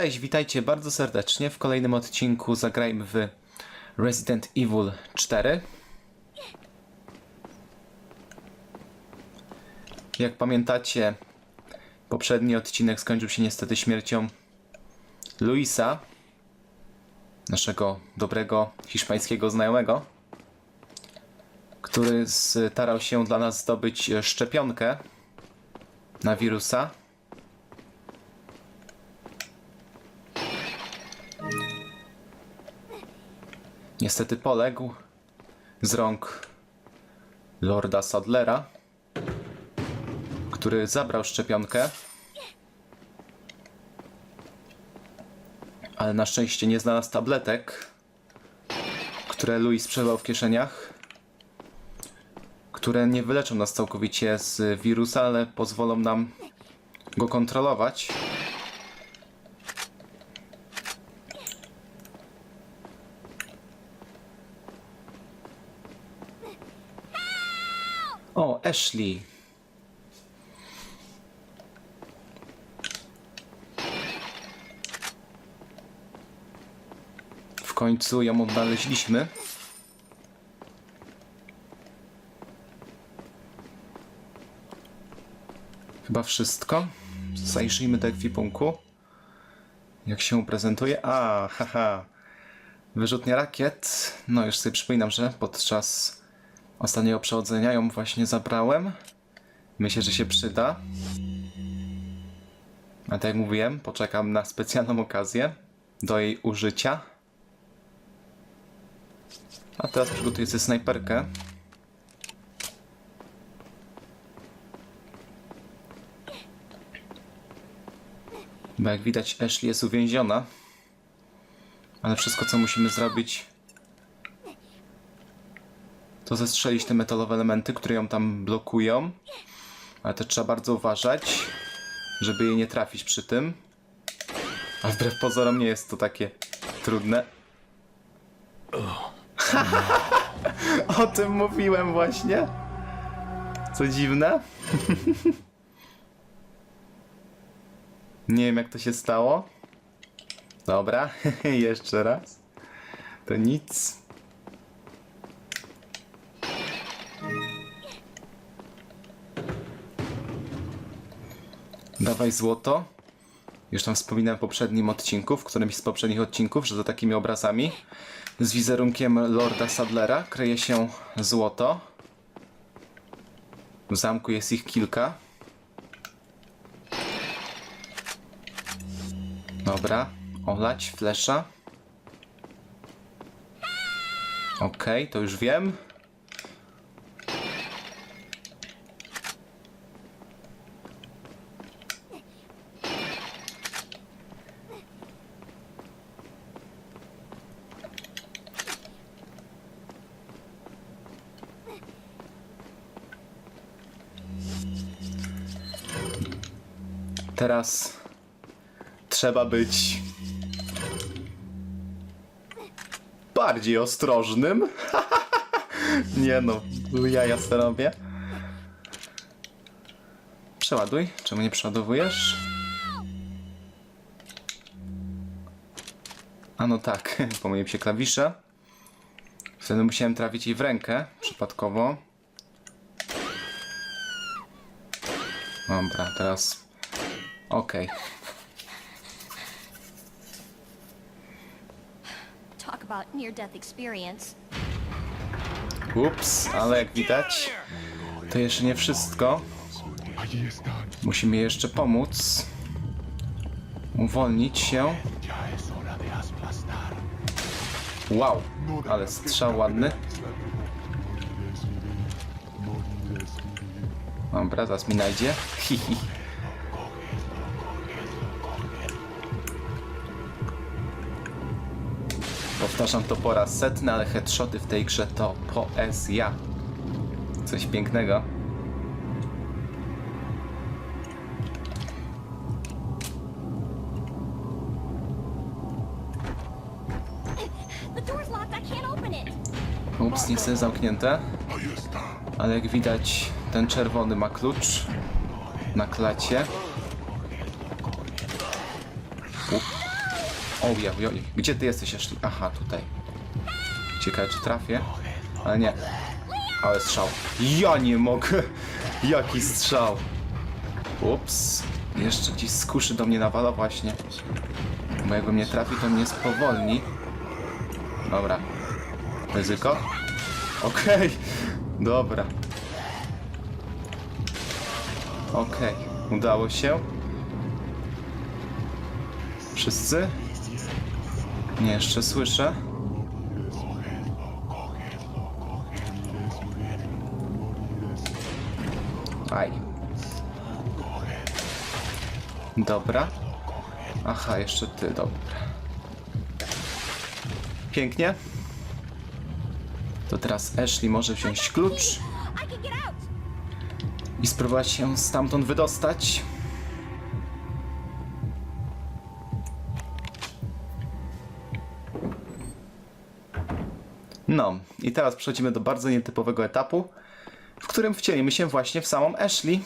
Cześć, witajcie bardzo serdecznie. W kolejnym odcinku zagrajmy w Resident Evil 4. Jak pamiętacie, poprzedni odcinek skończył się niestety śmiercią Luisa, naszego dobrego hiszpańskiego znajomego, który starał się dla nas zdobyć szczepionkę na wirusa. Niestety poległ z rąk Lorda Sadlera, który zabrał szczepionkę, ale na szczęście nie znalazł tabletek, które Louis przebywał w kieszeniach, które nie wyleczą nas całkowicie z wirusa, ale pozwolą nam go kontrolować. O, Ashley. W końcu ją odnaleźliśmy. Chyba wszystko. Zajrzyjmy do ekwipunku. Jak się prezentuje? A, haha. Wyrzutnia rakiet. No, już sobie przypominam, że podczas ostatniego przechodzenia ją właśnie zabrałem. Myślę, że się przyda. A tak jak mówiłem, poczekam na specjalną okazję do jej użycia. A teraz przygotuję sobie snajperkę. Bo jak widać, Ashley jest uwięziona. Ale wszystko, co musimy zrobić, to zestrzelić te metalowe elementy, które ją tam blokują. Ale to trzeba bardzo uważać, żeby jej nie trafić przy tym. A wbrew pozorom nie jest to takie trudne. o tym mówiłem właśnie. Co dziwne. nie wiem jak to się stało. Dobra, jeszcze raz. To nic. Dawaj złoto. Już tam wspominałem w poprzednim odcinku, w którymś z poprzednich odcinków, że za takimi obrazami z wizerunkiem Lorda Sadlera kryje się złoto. W zamku jest ich kilka. Dobra, olać, flesza. Okej, to już wiem. Teraz trzeba być bardziej ostrożnym. Nie no, ja se robię. Przeładuj. Czemu nie przeładowujesz? A no tak, pomyliłem się klawisze. Wtedy musiałem trafić jej w rękę, przypadkowo. Dobra, teraz Okej. Talk about near death experience. Ups, ale jak widać, to jeszcze nie wszystko. Musimy jeszcze pomóc. Uwolnić się. Ya es hora de aplastar. Wow, ale strzał ładny. Dobra, zaraz mi najdzie. Hihi. Powtarzam to po raz setny, ale headshoty w tej grze to poezja. Coś pięknego. Ups, niestety zamknięte. Ahí está. Ale jak widać, ten czerwony ma klucz na klacie. Ojej, ojej. Gdzie ty jesteś, Ashley? Aha, tutaj. Ciekawe, czy trafię. Ale nie. Ale strzał. Ja nie mogę. Jaki strzał. Ups. Jeszcze gdzieś z kuszy do mnie nawala właśnie. Bo jakby mnie trafi, to mnie spowolni. Dobra. Ryzyko. Okej. Dobra. Okej. Udało się. Wszyscy? Nie, jeszcze słyszę. Aj. Dobra. Aha, jeszcze ty, dobra. Pięknie. To teraz Ashley może wziąć klucz I spróbować się stamtąd wydostać. No, i teraz przechodzimy do bardzo nietypowego etapu, w którym wcielimy się właśnie w samą Ashley.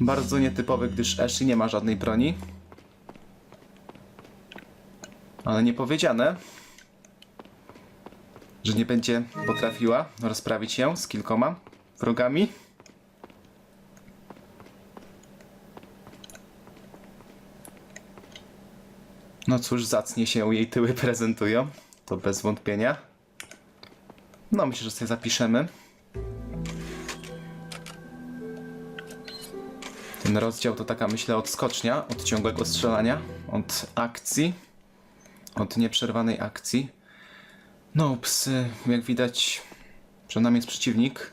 Bardzo nietypowy, gdyż Ashley nie ma żadnej broni. Ale nie powiedziane, że nie będzie potrafiła rozprawić się z kilkoma wrogami. No cóż, zacnie się jej tyły prezentują. To bez wątpienia. No, myślę, że sobie zapiszemy. Ten rozdział to taka, myślę, odskocznia od ciągłego strzelania, od akcji, od nieprzerwanej akcji. No, psy, jak widać, przed nami jest przeciwnik.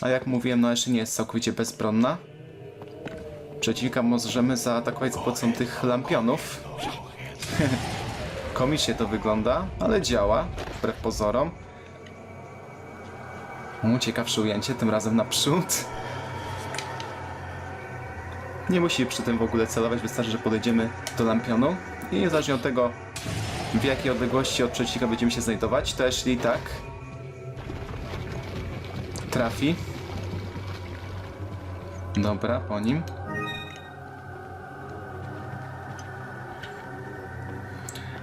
A jak mówiłem, no jeszcze nie jest całkowicie bezbronna. Przeciwnika możemy zaatakować za pomocą tych lampionów. Komicznie to wygląda, ale działa, wbrew pozorom. O, ciekawsze ujęcie, tym razem naprzód. Nie musi przy tym w ogóle celować, wystarczy, że podejdziemy do lampionu i niezależnie od tego, w jakiej odległości od przeciwnika będziemy się znajdować, to jeśli tak trafi. Dobra, po nim.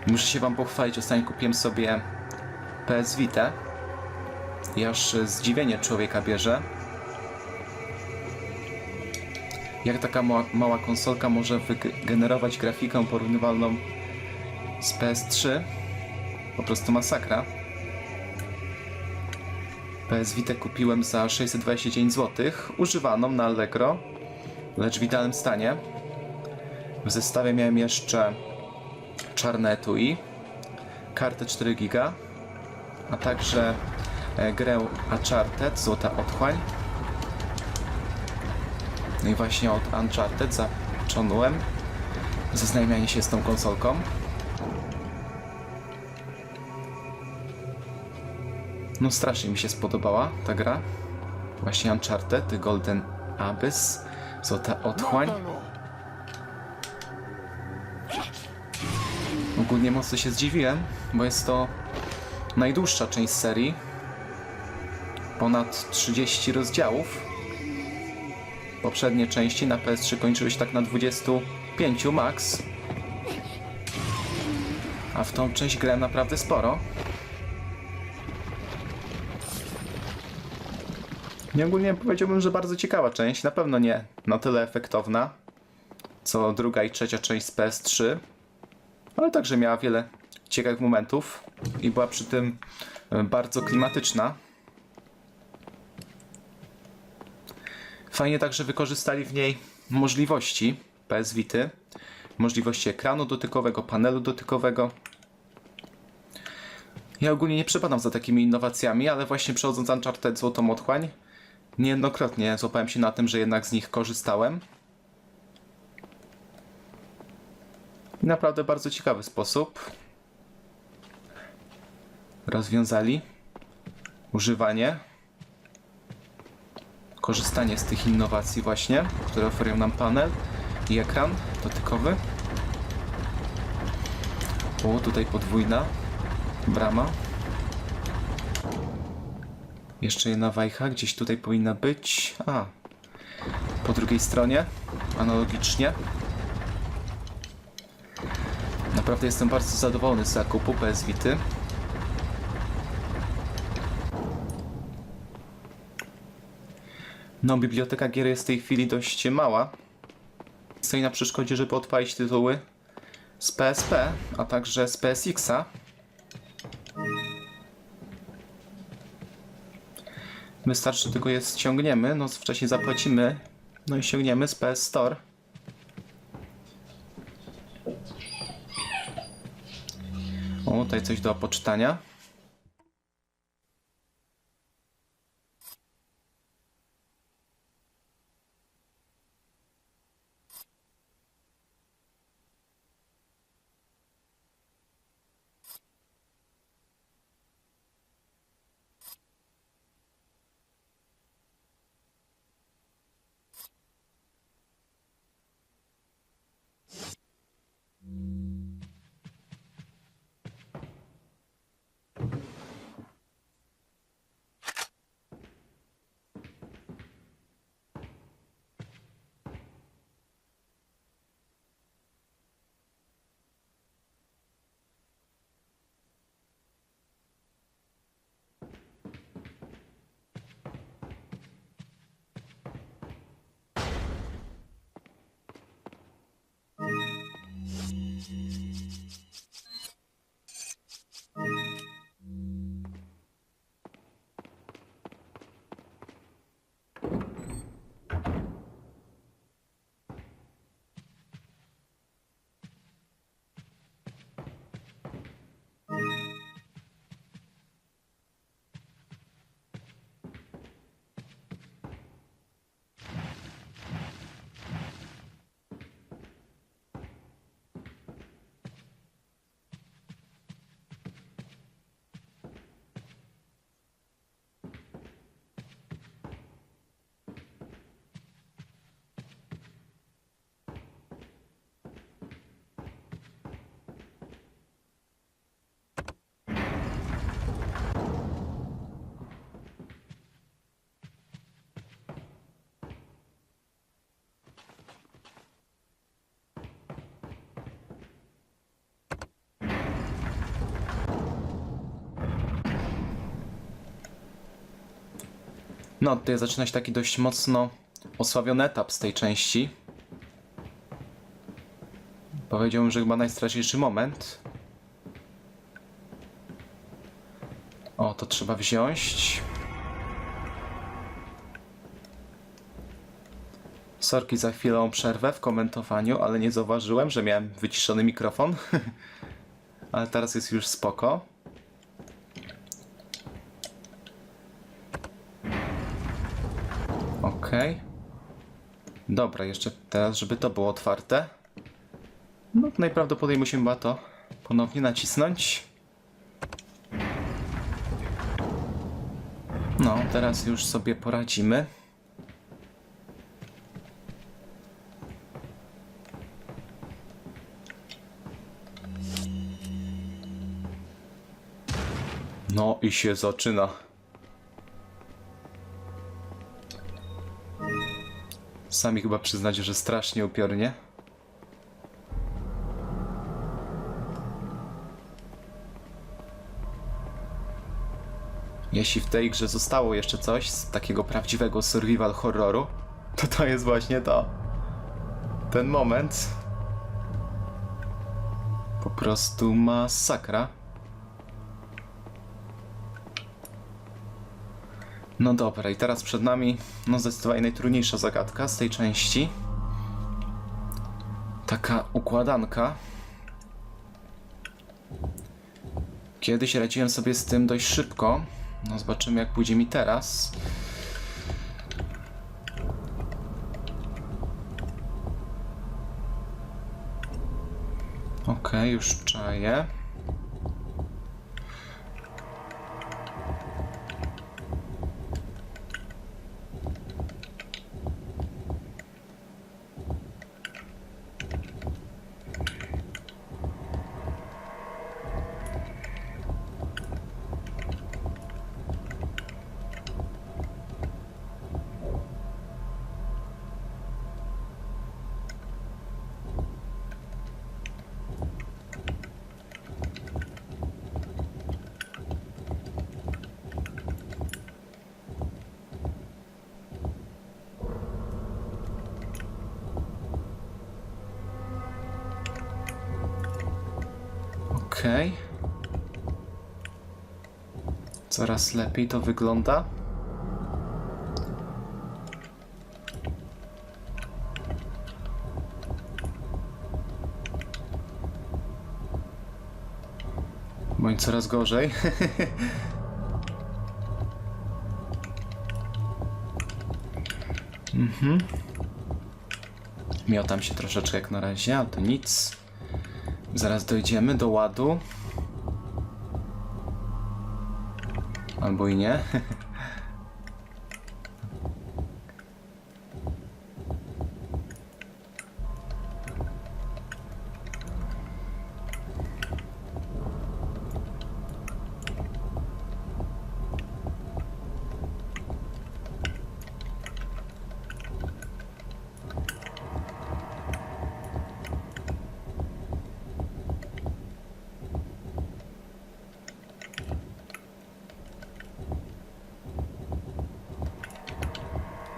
Muszę się wam pochwalić, ostatnio kupiłem sobie PS Vita. I aż zdziwienie człowieka bierze. Jak taka mała, mała konsolka może wygenerować grafikę porównywalną z PS3. Po prostu masakra. PS Vita kupiłem za 629 zł, używaną na Allegro, lecz w idealnym stanie. W zestawie miałem jeszcze czarne etui, kartę 4 GB, a także e, grę Uncharted, Złota Otchłań. No i właśnie od Uncharted zacząłem zaznajmianie się z tą konsolką. No strasznie mi się spodobała ta gra. Właśnie Uncharted, Golden Abyss, Złota Otchłań. Ogólnie mocno się zdziwiłem, bo jest to najdłuższa część serii. Ponad 30 rozdziałów. Poprzednie części na PS3 kończyły się tak na 25 max. A w tą część grałem naprawdę sporo. Nie ogólnie powiedziałbym, że bardzo ciekawa część. Na pewno nie na tyle efektowna, co druga i trzecia część z PS3. Ale także miała wiele ciekawych momentów i była przy tym e, bardzo klimatyczna. Fajnie także wykorzystali w niej możliwości PS Vity, możliwości ekranu dotykowego, panelu dotykowego. Ja ogólnie nie przepadam za takimi innowacjami, ale właśnie przechodząc Uncharted Złotą Otchłań, niejednokrotnie złapałem się na tym, że jednak z nich korzystałem. I naprawdę bardzo ciekawy sposób rozwiązali używanie, korzystanie z tych innowacji właśnie, które oferują nam panel i ekran dotykowy. O, tutaj podwójna brama. Jeszcze jedna wajcha, gdzieś tutaj powinna być. A, po drugiej stronie, analogicznie. Naprawdę jestem bardzo zadowolony z zakupu PS Vity. No, biblioteka gier jest w tej chwili dość mała. Stoi na przeszkodzie, żeby odpalić tytuły z PSP, a także z PSX-a. Wystarczy tylko je ściągniemy, no wcześniej zapłacimy, no i ściągniemy z PS Store. O, tutaj coś do poczytania. No, tutaj zaczyna się taki dość mocno osławiony etap z tej części. Powiedziałbym, że chyba najstraszniejszy moment. O, to trzeba wziąć. Sorki za chwilę przerwę w komentowaniu, ale nie zauważyłem, że miałem wyciszony mikrofon. ale teraz jest już spoko. Okej. Dobra, jeszcze teraz, żeby to było otwarte. No, najprawdopodobniej musimy to ponownie nacisnąć. No, teraz już sobie poradzimy. No i się zaczyna. Sami chyba przyznacie, że strasznie upiornie. Jeśli w tej grze zostało jeszcze coś z takiego prawdziwego survival horroru, to to jest właśnie to. Ten moment. Po prostu masakra. No dobra, i teraz przed nami no zdecydowanie najtrudniejsza zagadka z tej części. Taka układanka. Kiedyś radziłem sobie z tym dość szybko. No zobaczymy jak pójdzie mi teraz. Okej, już czaję. Okej. Coraz lepiej to wygląda. Bądź coraz gorzej. mhm. Miotam się troszeczkę jak na razie, ale to nic. Zaraz dojdziemy do ładu. Albo i nie.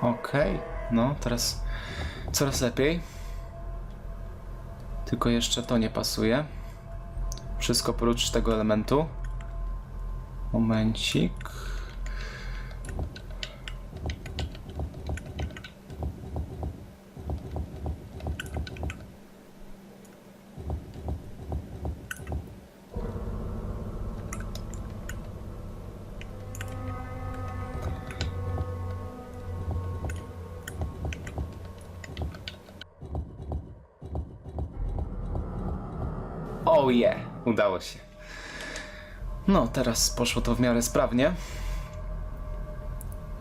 Okej, no teraz coraz lepiej. Tylko jeszcze to nie pasuje. Wszystko oprócz tego elementu. Momencik. Oh yeah, udało się. No, teraz poszło to w miarę sprawnie.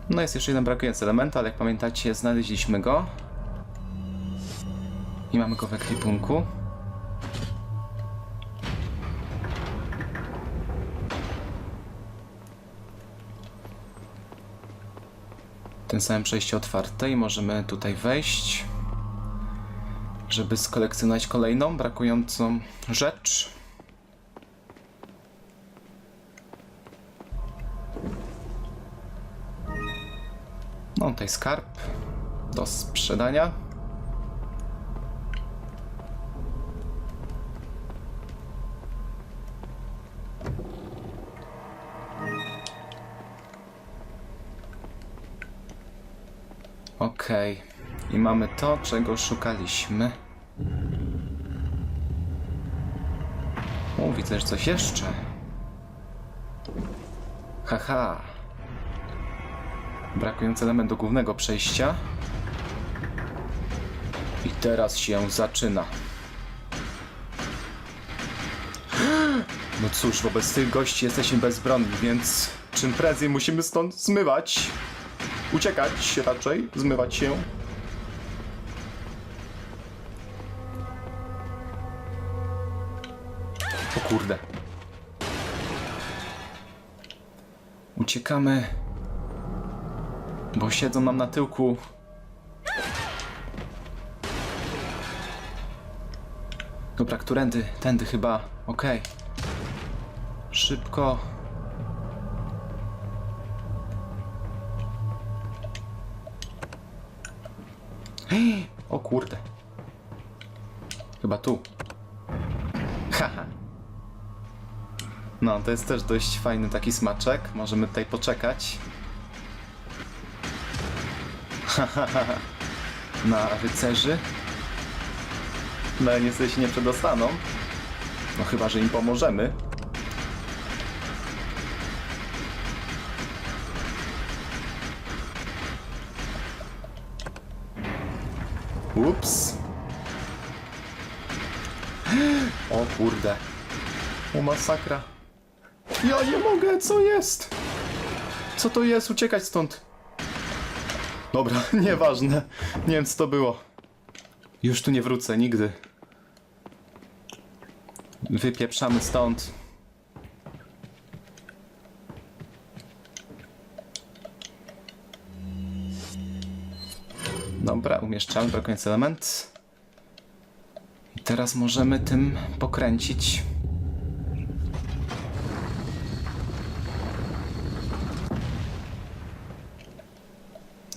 No jest jeszcze jeden brakujący element, ale jak pamiętacie, znaleźliśmy go. I mamy go w ekwipunku. Tym samym przejście otwarte i możemy tutaj wejść żeby skolekcjonować kolejną brakującą rzecz. No, tutaj skarb do sprzedania. Okej. I mamy to, czego szukaliśmy. Że coś jeszcze. Haha. Brakujący element do głównego przejścia. I teraz się zaczyna. No cóż, wobec tych gości jesteśmy bezbronni, więc czym prędzej musimy stąd zmywać. Uciekać raczej, zmywać się. Kurde. Uciekamy. Bo siedzą nam na tyłku. Dobra, którędy? Tędy chyba. Okej. Szybko. Ej, O kurde. Chyba tu. Haha. No, to jest też dość fajny taki smaczek. Możemy tutaj poczekać. Na rycerzy. No, niestety się nie przedostaną. No chyba, że im pomożemy. Ups. O kurde. O masakra. Ja nie mogę, co jest? Co to jest? Uciekać stąd. Dobra, nieważne. Nie wiem co to było. Już tu nie wrócę, nigdy. Wypieprzamy stąd. Dobra, umieszczamy brakujący element. I teraz możemy tym pokręcić.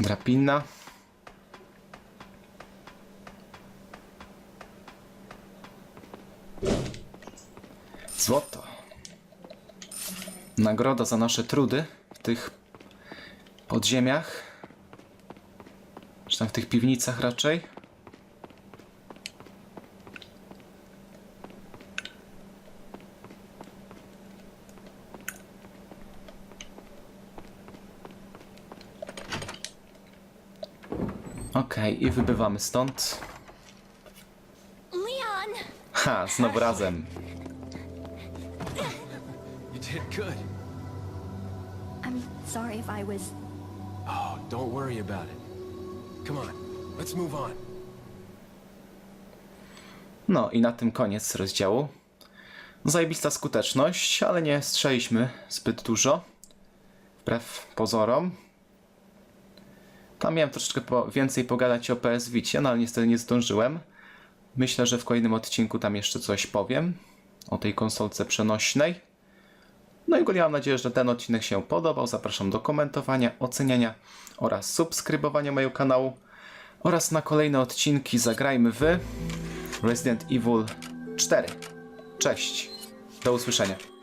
Drapina. Złoto. Nagroda za nasze trudy w tych podziemiach. Czy tam w tych piwnicach raczej. Okej, i wybywamy stąd. Leon! Ha, znowu razem. You did good. I'm sorry if I was. Oh, don't worry about it. Come on, let's move on. No i na tym koniec rozdziału. Zajebista skuteczność, ale nie strzeliśmy zbyt dużo. Wbrew pozorom. Tam miałem troszeczkę po, więcej pogadać o PS Vicie, no ale niestety nie zdążyłem. Myślę, że w kolejnym odcinku tam jeszcze coś powiem o tej konsolce przenośnej. No i ogólnie mam nadzieję, że ten odcinek się podobał. Zapraszam do komentowania, oceniania oraz subskrybowania mojego kanału. Oraz na kolejne odcinki zagrajmy w Resident Evil 4. Cześć, do usłyszenia.